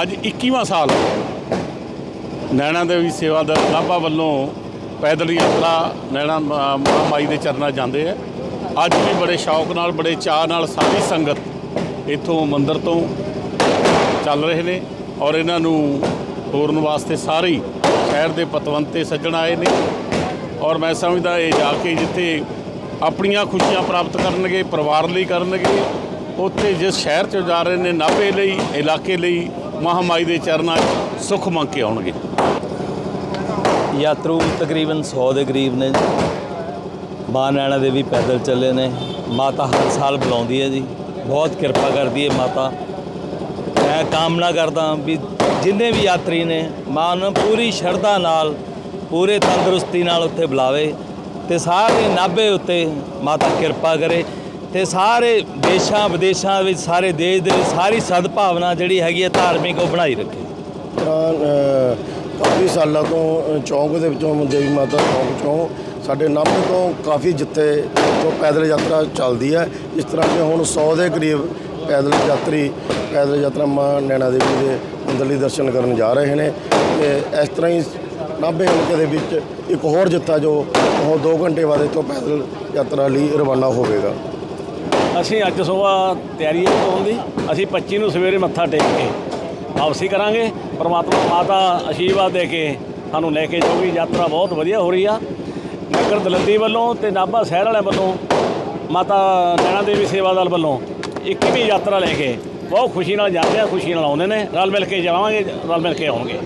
ਅੱਜ 21ਵਾਂ ਸਾਲ ਨੈਣਾ ਦੇਵੀ ਸੇਵਾ ਦਾ ਨਾਭਾ ਵੱਲੋਂ ਪੈਦਲ ਯਾਤਰਾ ਨੈਣਾ ਮਾਈ ਦੇ ਚਰਨਾਂ ਜਾਂਦੇ ਆ। ਅੱਜ ਵੀ ਬੜੇ ਸ਼ੌਕ ਨਾਲ, ਬੜੇ ਚਾਅ ਨਾਲ ਸਾਰੀ ਸੰਗਤ ਇੱਥੋਂ ਮੰਦਿਰ ਤੋਂ ਚੱਲ ਰਹੇ ਨੇ ਔਰ ਇਹਨਾਂ ਨੂੰ ਤੋਰਨ ਵਾਸਤੇ ਸਾਰੇ ਸ਼ਹਿਰ ਦੇ ਪਤਵੰਤੇ ਸੱਜਣ ਆਏ ਨੇ। ਔਰ ਮੈਂ ਸਮਝਦਾ ਇਹ ਜਾ ਕੇ ਜਿੱਥੇ ਆਪਣੀਆਂ ਖੁਸ਼ੀਆਂ ਪ੍ਰਾਪਤ ਕਰਨਗੇ, ਪਰਿਵਾਰ ਲਈ ਕਰਨਗੇ, ਉੱਥੇ ਜਿਸ ਸ਼ਹਿਰ 'ਚ ਜਾ ਰਹੇ ਨੇ, ਨਾਭੇ ਲਈ, ਇਲਾਕੇ ਲਈ ਮਹਾਮਾਈ ਦੇ ਚਰਨਾਂ 'ਚ ਸੁੱਖ ਮੰਗ ਕੇ ਆਉਣਗੇ। ਯਾਤਰੂ ਤਕਰੀਬਨ 100 ਦੇ ਕਰੀਬ ਨੇ ਮਾਂ ਨੈਣਾ ਦੇਵੀ ਪੈਦਲ ਚੱਲੇ ਨੇ। ਮਾਤਾ ਹਰ ਸਾਲ ਬੁਲਾਉਂਦੀ ਹੈ ਜੀ। ਬਹੁਤ ਕਿਰਪਾ ਕਰਦੀ ਹੈ ਮਾਤਾ। ਮੈਂ ਕਾਮਨਾ ਕਰਦਾ ਵੀ ਜਿੰਨੇ ਵੀ ਯਾਤਰੀ ਨੇ ਮਾਂ ਨੂੰ ਪੂਰੀ ਸ਼ਰਧਾ ਨਾਲ, ਪੂਰੇ ਤੰਦਰੁਸਤੀ ਨਾਲ ਉੱਥੇ ਬੁਲਾਵੇ ਤੇ ਸਾਰੇ ਨਾਭੇ ਉੱਤੇ ਮਾਤਾ ਕਿਰਪਾ ਕਰੇ। ਤੇ ਸਾਰੇ ਦੇਸ਼ਾਂ, ਵਿਦੇਸ਼ਾਂ ਵਿੱਚ, ਸਾਰੇ ਦੇਸ਼ ਦੇ ਵਿੱਚ ਸਾਰੀ ਸਦਭਾਵਨਾ ਜਿਹੜੀ ਹੈਗੀ ਹੈ ਧਾਰਮਿਕ, ਉਹ ਬਣਾਈ ਰੱਖੇ। ਤਰ੍ਹਾਂ ਕਾਫੀ ਸਾਲਾਂ ਤੋਂ ਚੌਂਕ ਦੇ ਵਿੱਚੋਂ ਦੇਵੀ ਮਾਤਾ ਚੌਂਕ ਚੋਂ ਸਾਡੇ ਨਾਭੇ ਤੋਂ ਕਾਫੀ ਜਿੱਥੇ ਤੋਂ ਪੈਦਲ ਯਾਤਰਾ ਚੱਲਦੀ ਹੈ। ਇਸ ਤਰ੍ਹਾਂ ਕਿ ਹੁਣ 100 ਦੇ ਕਰੀਬ ਪੈਦਲ ਯਾਤਰੀ, ਪੈਦਲ ਯਾਤਰਾ ਮਾਂ ਨੈਣਾ ਦੇਵੀ ਦੇ ਮੰਦਰਲੀ ਦਰਸ਼ਨ ਕਰਨ ਜਾ ਰਹੇ ਨੇ ਤੇ ਇਸ ਤਰ੍ਹਾਂ ਹੀ ਨਾਭੇ ਹਲਕੇ ਦੇ ਵਿੱਚ ਇੱਕ ਹੋਰ ਜੱਥਾ ਜੋ ਉਹ 2 ਘੰਟੇ ਬਾਅਦ ਇੱਥੋਂ ਪੈਦਲ ਯਾਤਰਾ ਲਈ ਰਵਾਨਾ ਹੋਵੇਗਾ। ਅਸੀਂ ਅੱਜ ਸਵੇਰ ਤਿਆਰੀ ਹੈ ਹੋਣ ਦੀ, ਅਸੀਂ 25 ਨੂੰ ਸਵੇਰੇ ਮੱਥਾ ਟੇਕ ਕੇ ਵਾਪਸੀ ਕਰਾਂਗੇ। ਪ੍ਰਮਾਤਮਾ ਮਾਤਾ ਆਸ਼ੀਰਵਾਦ ਦੇ ਕੇ ਸਾਨੂੰ ਲੈ ਕੇ ਜਾਊਗੀ। ਯਾਤਰਾ ਬਹੁਤ ਵਧੀਆ ਹੋ ਰਹੀ ਆ। ਨਗਰ ਦਲੰਦੀ ਵੱਲੋਂ ਤੇ ਨਾਭਾ ਸ਼ਹਿਰ ਵਾਲਿਆਂ ਵੱਲੋਂ, ਮਾਤਾ ਨੈਣਾ ਦੇਵੀ ਸੇਵਾਦਲ ਵੱਲੋਂ 21ਵੀਂ ਯਾਤਰਾ ਲੈ ਕੇ ਬਹੁਤ ਖੁਸ਼ੀ ਨਾਲ ਜਾਂਦੇ ਆ, ਖੁਸ਼ੀ ਨਾਲ ਆਉਂਦੇ ਨੇ। ਰਲ ਮਿਲ ਕੇ ਜਾਵਾਂਗੇ, ਰਲ ਮਿਲ ਕੇ ਆਉਣਗੇ।